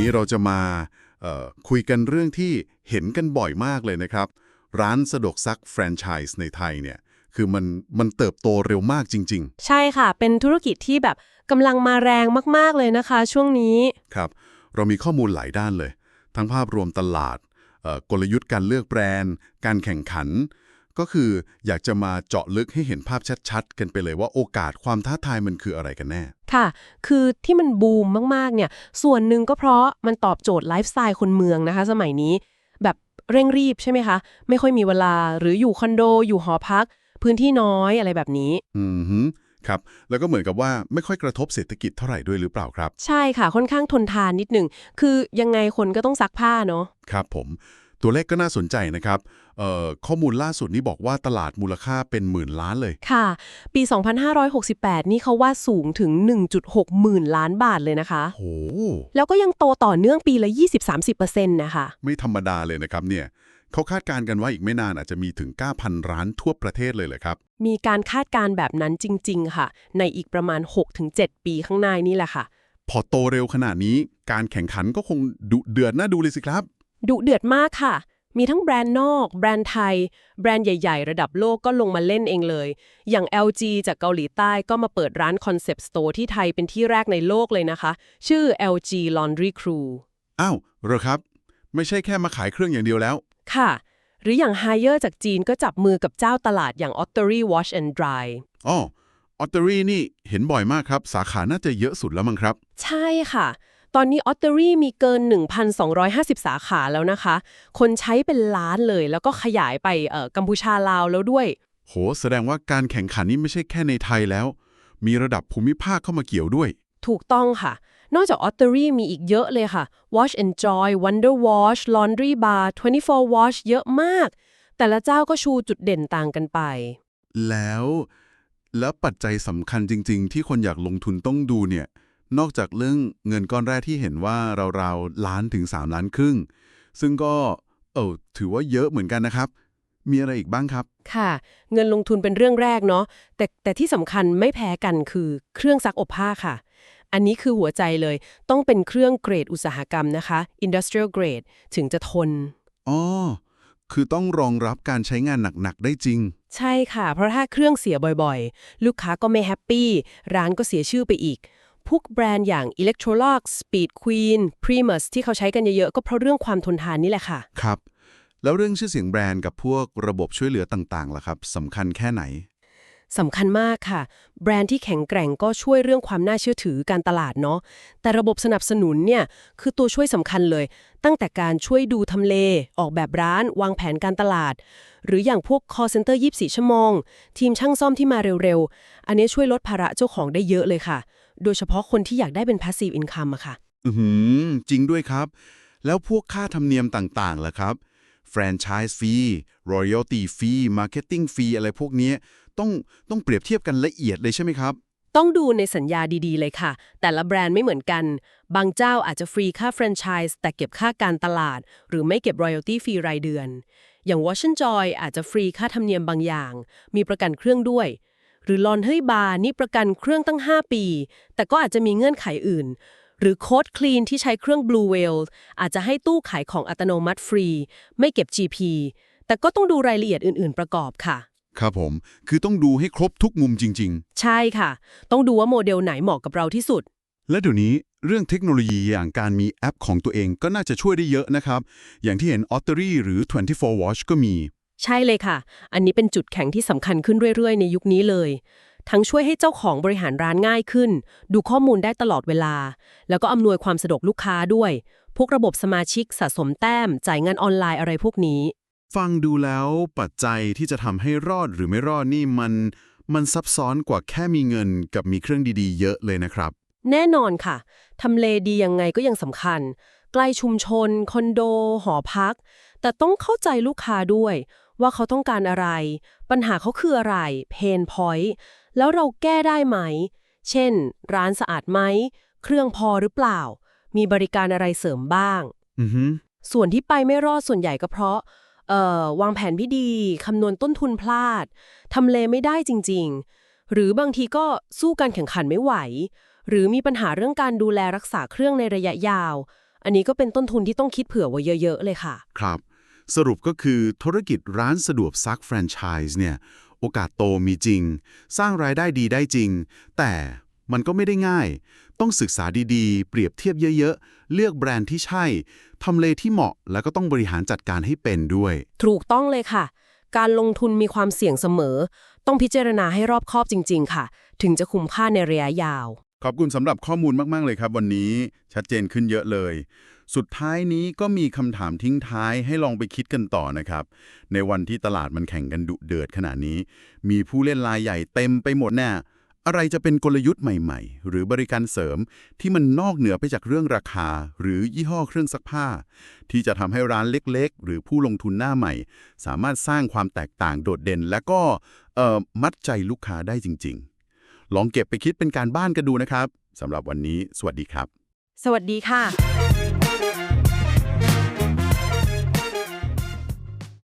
นี้เราจะมาเอ่อคุยกันเรื่องที่เห็นกันบ่อยมากเลยนะครับ ร้านสะดวกซักแฟรนไชส์ในไทยเนี่ยคือมันมันเติบโตเร็วมากจริงใช่ค่ะ เป็นธุรกิจที่แบบกำลังมาแรงมากๆเลยนะคะ ช่วงนี้ๆครับ เรามีข้อมูลหลายด้านเลย ทั้งภาพรวมตลาดเอ่อกลยุทธ์การเลือกแบรนด์ การแข่งขัน ก็คืออยากจะมาเจาะลึกให้เห็นภาพชัดๆ กันไปเลยว่าโอกาสความท้าทายมันคืออะไรกันแน่ ค่ะ คือที่มันบูมมากๆ เนี่ย ส่วนหนึ่งก็เพราะมันตอบโจทย์ไลฟ์สไตล์คนเมืองนะคะ สมัยนี้ แบบเร่งรีบใช่ไหมคะ ไม่ค่อยมีเวลาหรืออยู่คอนโด อยู่หอพัก พื้นที่น้อยอะไรแบบนี้ อืมฮึครับ แล้วก็เหมือนกับว่าไม่ค่อยกระทบเศรษฐกิจเท่าไหร่ด้วยหรือเปล่าครับ ใช่ค่ะ ค่อนข้างทนทานนิดหนึ่ง คือยังไงคนก็ต้องซักผ้าเนาะ ครับผม ตัวเลขก็น่าสนใจนะครับเอ่อข้อมูลล่าสุดนี้บอกว่าตลาดมูลค่าเป็นหมื่นล้านเลยค่ะ ปี 2568 นี่เขาว่าสูงถึง 1.6 หมื่นล้านบาทเลยนะคะโหแล้วก็ยังโตต่อเนื่องปีละ 20-30%นะคะ ไม่ธรรมดาเลยนะครับเนี่ยเขาคาดการณ์กันว่าอีกไม่นานอาจจะมีถึง 9,000 ร้านทั่วประเทศเลยเลยครับ มีการคาดการณ์แบบนั้นจริง ๆ ค่ะ ในอีกประมาณ 6-7 ปีข้างหน้านี่แหละค่ะ พอโตเร็วขนาดนี้ การแข่งขันก็คงดุเดือดน่าดูเลยสิครับ ดุเดือดมากค่ะ มีทั้งแบรนด์นอก แบรนด์ไทย แบรนด์ใหญ่ ๆ ระดับโลกก็ลงมาเล่นเองเลย อย่าง LG จากเกาหลีใต้ก็มาเปิดร้านคอนเซปต์สโตร์ที่ไทยเป็นที่แรกในโลกเลยนะคะ ชื่อ LG Laundry Crew อ้าวเหรอครับ ไม่ใช่แค่มาขายเครื่องอย่างเดียวแล้ว ค่ะ หรืออย่าง Haier จากจีนก็จับมือกับเจ้าตลาดอย่าง Ottery Wash and Dry อ๋อออตเตอรี่นี่เห็นบ่อยมากครับ สาขาน่าจะเยอะสุดแล้วมั้งครับ ใช่ค่ะ ตอนนี้ Ottery มีเกิน 1,250 สาขาแล้วนะคะ คนใช้เป็นล้านเลย แล้วก็ขยายไปเอ่อกัมพูชาลาวแล้วด้วย โห แสดงว่าการแข่งขันนี้ไม่ใช่แค่ในไทยแล้ว มีระดับภูมิภาคเข้ามาเกี่ยวด้วย ถูกต้องค่ะ นอกจาก Ottery มีอีกเยอะเลยค่ะ Wash and Joy Wonder Wash Laundry Bar 24 Wash เยอะมาก แต่ละเจ้าก็ชูจุดเด่นต่างกันไป แล้ว แล้วปัจจัยสำคัญจริง ๆ ที่คนอยากลงทุนต้องดูเนี่ย นอกจากเรื่องเงินก้อนแรกที่เห็นว่าราวๆล้านถึง 3 ล้านครึ่ง ซึ่งก็เออถือว่าเยอะเหมือนกันนะครับ มีอะไรอีกบ้างครับ ค่ะ เงินลงทุนเป็นเรื่องแรกเนาะแต่แต่ที่สำคัญไม่แพ้กันคือเครื่องซักอบผ้าค่ะ อันนี้คือหัวใจเลยต้องเป็นเครื่องเกรดอุตสาหกรรมนะคะ industrial grade ถึงจะทนอ๋อคือต้องรองรับการใช้งานหนัก ๆ ได้จริง ใช่ค่ะ เพราะถ้าเครื่องเสียบ่อยๆ ลูกค้าก็ไม่แฮปปี้ ร้านก็เสียชื่อไปอีก พวกแบรนด์อย่าง Electrolux Speed Queen Primus ที่เขาใช้กันเยอะๆ ก็เพราะเรื่องความทนทานนี่แหละค่ะ ครับ แล้วเรื่องชื่อเสียงแบรนด์กับพวกระบบช่วยเหลือต่างๆล่ะครับสำคัญแค่ไหนสำคัญมากค่ะ แบรนด์ที่แข็งแกร่งก็ช่วยเรื่องความน่าเชื่อถือการตลาดเนาะแต่ระบบสนับสนุนเนี่ยคือตัวช่วยสำคัญเลย ตั้งแต่การช่วยดูทำเล ออกแบบร้าน วางแผนการตลาด หรืออย่างพวก call center 24ชั่วโมง ทีมช่างซ่อมที่มาเร็วๆ อันนี้ช่วยลดภาระเจ้าของได้เยอะเลยค่ะ โดยเฉพาะคนที่อยากได้เป็น passive income อะค่ะ อือหือจริงด้วยครับ แล้วพวกค่าธรรมเนียมต่างๆล่ะครับ franchise fee royalty fee marketing fee อะไรพวกเนี้ยต้องต้องเปรียบเทียบกันละเอียดเลยใช่ไหมครับ ต้องดูในสัญญาดีๆเลยค่ะ แต่ละแบรนด์ไม่เหมือนกัน บางเจ้าอาจจะฟรีค่าแฟรนไชส์แต่เก็บค่าการตลาด หรือไม่เก็บ royalty ฟรีรายเดือน อย่าง Wash and Joy อาจจะฟรีค่าธรรมเนียมบางอย่าง มีประกันเครื่องด้วย หรือ Laundry Bar นี่ประกันเครื่องตั้ง 5 ปี แต่ก็อาจจะมีเงื่อนไขอื่น หรือ Code Clean ที่ใช้เครื่อง Blue Whale อาจจะให้ตู้ขายของอัตโนมัติฟรี ไม่เก็บ GP แต่ก็ต้องดูรายละเอียดอื่น ๆ ประกอบค่ะ ครับผม คือต้องดูให้ครบทุกมุมจริง ใช่ค่ะ ต้องดูว่าโมเดลไหนเหมาะกับเราที่สุด ๆ และเดี๋ยวนี้เรื่องเทคโนโลยีอย่างการมีแอปของตัวเองก็น่าจะช่วยได้เยอะนะครับ อย่างที่เห็น Ottery หรือ 24 Watch ก็มี ใช่เลยค่ะ อันนี้เป็นจุดแข็งที่สำคัญขึ้นเรื่อยๆ ในยุคนี้เลย ทั้งช่วยให้เจ้าของบริหารร้านง่ายขึ้น ดูข้อมูลได้ตลอดเวลา แล้วก็อำนวยความสะดวกลูกค้าด้วย พวกระบบสมาชิกสะสมแต้ม จ่ายเงินออนไลน์อะไรพวกนี้ ฟังดูแล้วปัจจัยที่จะทำให้รอดหรือไม่รอดนี่มันมันซับซ้อนกว่าแค่มีเงินกับมีเครื่องดีๆ เยอะเลยนะครับ แน่นอนค่ะ ทำเลดียังไงก็ยังสำคัญ ใกล้ชุมชน คอนโด หอพัก แต่ต้องเข้าใจลูกค้าด้วย ว่าเขาต้องการอะไร ปัญหาเขาคืออะไร เพนพอยต์แล้วเราแก้ได้ไหม เช่น ร้านสะอาดไหม เครื่องพอหรือเปล่า มีบริการอะไรเสริมบ้างอือฮึส่วนที่ไปไม่รอดส่วนใหญ่ก็เพราะเอ่อวางแผนไม่ดี คำนวณต้นทุนพลาด ทำเลไม่ได้จริง ๆ หรือบางทีก็สู้การแข่งขันไม่ไหว หรือมีปัญหาเรื่องการดูแลรักษาเครื่องในระยะยาว อันนี้ก็เป็นต้นทุนที่ต้องคิดเผื่อไว้เยอะ ๆ เลยค่ะ ครับ สรุปก็คือธุรกิจร้านสะดวกซักแฟรนไชส์เนี่ย โอกาสโตมีจริง สร้างรายได้ดีได้จริง แต่มันก็ไม่ได้ง่าย ต้องศึกษาดีๆ เปรียบเทียบเยอะๆ เลือกแบรนด์ที่ใช่ ทำเลที่เหมาะ แล้วก็ต้องบริหารจัดการให้เป็นด้วย ถูกต้องเลยค่ะ การลงทุนมีความเสี่ยงเสมอ ต้องพิจารณาให้รอบคอบจริง ๆ ค่ะ ถึงจะคุ้มค่าในระยะยาว ขอบคุณสำหรับข้อมูลมากๆเลยครับ วันนี้ชัดเจนขึ้นเยอะเลย สุดท้ายนี้ก็มีคำถามทิ้งท้ายให้ลองไปคิดกันต่อนะครับ ในวันที่ตลาดมันแข่งกันดุเดือดขนาดนี้ มีผู้เล่นรายใหญ่เต็มไปหมดแน่อะไรจะเป็นกลยุทธ์ใหม่ๆ หรือบริการเสริมที่มันนอกเหนือไปจากเรื่องราคา หรือยี่ห้อเครื่องซักผ้า ที่จะทำให้ร้านเล็กๆ หรือผู้ลงทุนหน้าใหม่ สามารถสร้างความแตกต่างโดดเด่น และก็มัดใจลูกค้าได้จริงๆ ลองเก็บไปคิดเป็นการบ้านกันดูนะครับสำหรับวันนี้ สวัสดีครับ สวัสดีค่ะ